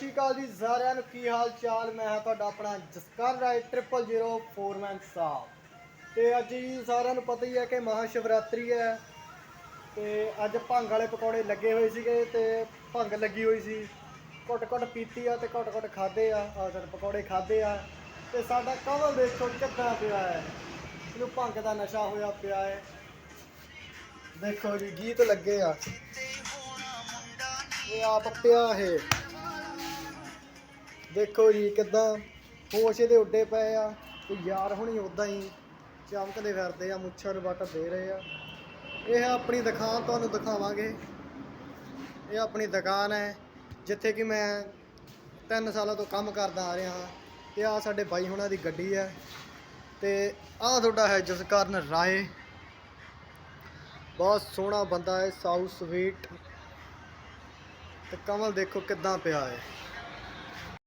ਸ਼੍ਰੀ ਅਕਾਲ ਜੀ ਸਾਰਿਆਂ ਨੂੰ, ਕੀ ਹਾਲ ਚਾਲ? ਮੈਂ ਹਾਂ ਤੁਹਾਡਾ ਆਪਣਾ ਜਸਕਰ ਰਾਏ 000 ਫੋਰਮੈਨ ਸਾਹਿਬ। ਤੇ ਅੱਜ ਜੀ ਸਾਰਿਆਂ ਨੂੰ ਪਤਾ ਹੀ ਹੈ ਕਿ ਮਹਾ ਸ਼ਿਵਰਾਤਰੀ ਹੈ ਤੇ ਅੱਜ ਭੰਗ ਵਾਲੇ ਪਕੌੜੇ ਲੱਗੇ ਹੋਏ ਸੀਗੇ ਤੇ ਭੰਗ ਲੱਗੀ ਹੋਈ ਸੀ। ਘੁੱਟ ਘੁੱਟ ਪੀਤੀ ਆ ਤੇ ਘੁੱਟ ਘੁੱਟ ਖਾਦੇ ਆ ਆ ਪਕੌੜੇ ਖਾਦੇ ਆ ਤੇ ਸਾਡਾ ਕਵਲ ਦੇਖੋ ਕਿੱਦਾਂ ਪਿਆ ਹੈ। ਇਹਨੂੰ ਭੰਗ ਦਾ ਨਸ਼ਾ ਹੋਇਆ ਪਿਆ ਹੈ। ਦੇਖੋ ਜੀ, ਗੀਤ ਲੱਗੇ ਆ। ਇਹ ਆਪ ਪਿਆ ਹੈ ਦੇਖੋ ਜੀ ਕਿੱਦਾਂ ਹੋਸ਼ ਇਹਦੇ ਉੱਡੇ ਪਏ ਆ ਤੇ ਯਾਰ ਹੁਣੀ ਉਦਾਂ ਹੀ ਚਮਕਦੇ ਫਿਰਦੇ ਆ ਮੁੱਛਰ ਵੱਟ ਦੇ ਰਹੇ ਆ। ਇਹ ਆਪਣੀ ਦੁਕਾਨ ਤੁਹਾਨੂੰ ਦਿਖਾਵਾਂਗੇ। ਇਹ ਆਪਣੀ ਦੁਕਾਨ ਹੈ, ਜਿੱਥੇ ਕਿ ਮੈਂ 3 ਸਾਲਾਂ ਤੋਂ ਕੰਮ ਕਰਦਾ ਆ ਰਿਹਾ ਹਾਂ ਤੇ ਆ ਸਾਡੇ ਬਾਈ ਹੁਣਾਂ ਦੀ ਗੱਡੀ ਹੈ ਤੇ ਆ ਤੁਹਾਡਾ ਹੈ ਜਿਸ ਕਾਰਨ ਰਾਏ। ਬਹੁਤ ਸੋਹਣਾ ਬੰਦਾ ਹੈ, ਸਾਊ ਸਵੀਟ। ਤੇ ਕਮਲ ਦੇਖੋ ਕਿੱਦਾਂ ਪਿਆ ਹੈ।